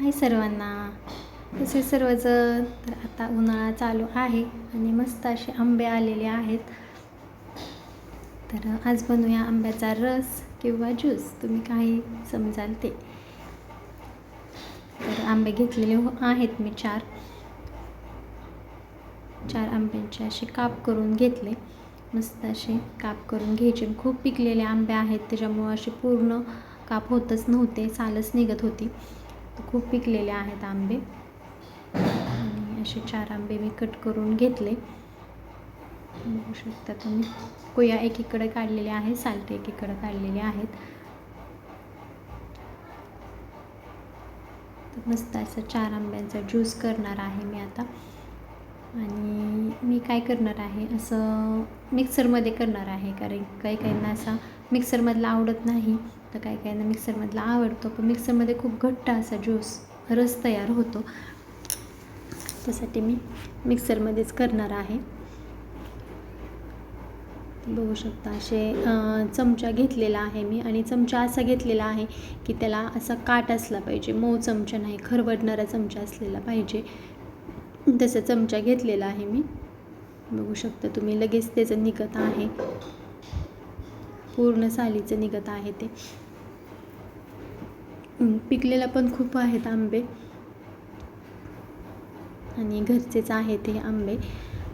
हाय सर्वांना. कसे सर्वजण तर आता उन्हाळा चालू आहे आणि मस्त असे आंबे आलेले आहेत. तर आज बनवूया आंब्याचा रस किंवा ज्यूस. तुम्ही काही समजाल ते. तर आंबे घेतलेले हो- आहेत मी चार. चार आंब्यांचे असे काप करून घेतले. मस्त असे काप करून घ्यायचे. खूप पिकलेले आंबे आहेत. त्याच्यामुळं असे पूर्ण काप होतच नव्हते. सालच निघत होती. खूप पिकलेले आहेत आंबे. आणि असे चार आंबे मी कट करून घेतले. बघू शकता तुम्ही कोया एकीकडे काढलेले आहे सालटे एकीकडे काढलेले आहेत. तर मस्त असं चार आंब्यांचा ज्यूस करणार आहे मी आता. आणि मी काय करणार आहे असं मिक्सरमध्ये करणार आहे कारण काही काहींना असा मिक्सरमधला आवडत नाही तर काही काहींना मिक्सरमधला आवडतो. पण मिक्सरमध्ये खूप घट्ट असा ज्यूस रस तयार होतो. त्यासाठी मी मिक्सरमध्येच करणार आहे. बघू शकता असे चमचा घेतलेला आहे मी. आणि चमचा असा घेतलेला आहे की त्याला असा काट असला पाहिजे. मऊ चमचा नाही खरवडणारा चमचा असलेला पाहिजे. तसा चमचा घेतलेला आहे मी. बघू शकता तुम्ही लगेच त्याचं निघत आहे. पूर्ण सालीचं निघत आहे ते. पिकलेला पण खूप आहेत आंबे. आणि घरचेच आहेत हे आंबे.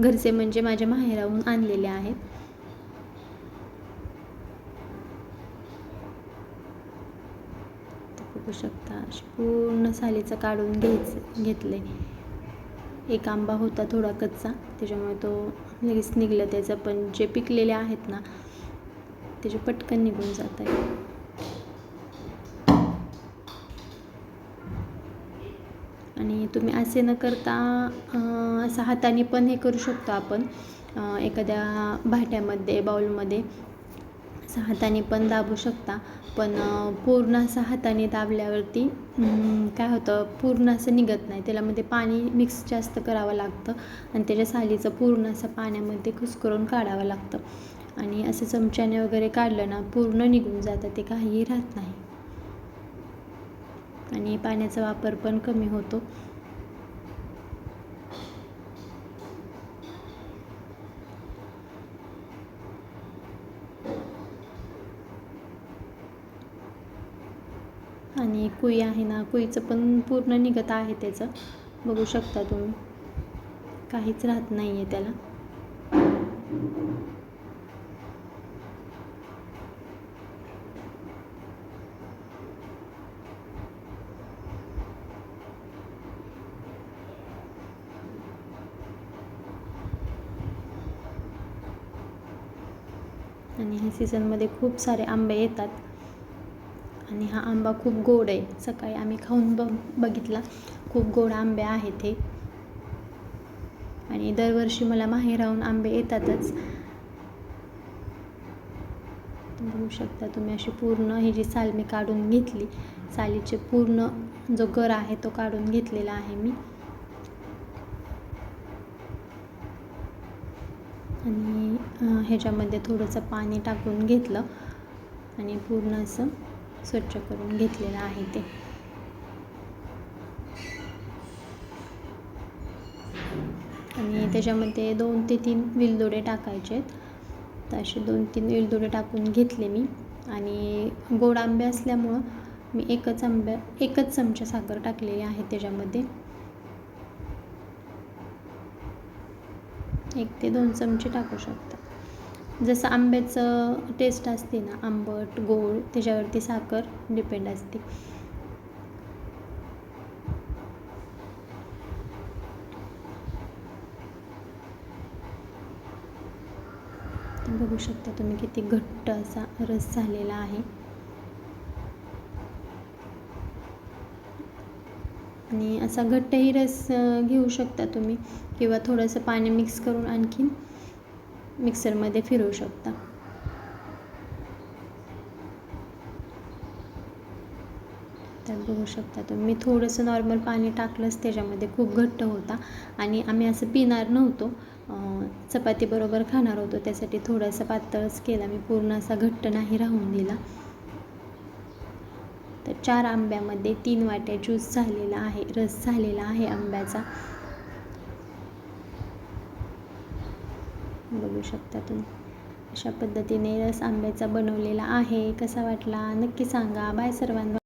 घरचे म्हणजे माझ्या माहेराहून आणलेले आहेत. बघू शकता पूर्ण सालीचं काढून घ्यायचं घेतले एक आंबा होता थोडा कच्चा त्याच्यामुळे तो लगेच निघलं त्याचं. पण जे पिकलेले आहेत ना त्याचे पटकन निघून जात आहे. आणि तुम्ही असे न करता असं हाताने पण हे करू शकतो आपण. एखाद्या भाट्यामध्ये बाउलमध्ये असं हाताने पण दाबू शकता. पण पूर्ण असं हाताने दाबल्यावरती काय होतं पूर्ण असं निघत नाही. त्यालामध्ये पाणी मिक्स जास्त करावं लागतं. आणि त्याच्या सालीचं पूर्ण असं पाण्यामध्ये कुस्करून काढावं लागतं. आणि असं चमच्याने वगैरे काढलं ना पूर्ण निघून जातं ते काहीही राहत नाही. आणि पाण्याचा वापर पण कमी होतो. आणि कुई आहे ना कुईचं पण पूर्ण निघत आहे त्याचं. बघू शकता तुम्ही. काहीच राहत नाही आहे त्याला. आणि ह्या सीझनमध्ये खूप सारे आंबे येतात. आणि हा आंबा खूप गोड आहे. सकाळी आम्ही खाऊन बघ बघितला. खूप गोड आंबे आहेत हे. आणि दरवर्षी मला माहेराहून आंबे येतातच. बघू शकता तुम्ही अशी पूर्ण ही जी साल मी काढून घेतली सालीचे पूर्ण जो गर आहे तो काढून घेतलेला आहे मी. आणि ह्याच्यामध्ये थोडंसं पाणी टाकून घेतलं आणि पूर्ण असं स्वच्छ करून घेतलेलं आहे ते. आणि त्याच्यामध्ये दोन ते तीन विलदोडे टाकायचे आहेत. तर असे दोन तीन विलदोडे टाकून घेतले मी. आणि गोड आंबे असल्यामुळं मी एकच आंब्या एकच चमचा साखर टाकलेली आहे त्याच्यामध्ये. एक ते दोन चमचे टाकू शकता. जसं आंब्याचं टेस्ट असते ना आंबट गोड त्याच्यावरती साखर डिपेंड असते. बघू शकता तुम्ही किती घट्ट असा रस झालेला आहे. आणि असा घट्टही रस घेऊ शकता तुम्ही किंवा थोडंसं पाणी मिक्स करून आणखीन मिक्सरमध्ये फिरवू शकता. तर बघू शकता तुम्ही. मी थोडंसं नॉर्मल पाणी टाकलंच त्याच्यामध्ये खूप घट्ट होता. आणि आम्ही असं पिणार नव्हतो. चपातीबरोबर खाणार होतो. त्यासाठी थोडासा पातळच केला. मी पूर्ण असा घट्ट नाही राहून दिला. तर चार आंब्यामध्ये तीन वाट्या ज्यूस झालेला आहे रस झालेला आहे आंब्याचा. बघू शकता तुम्ही. अशा पद्धतीने रस आंब्याचा बनवलेला आहे. कसा वाटला? नक्की सांगा. बाय सर्वांना.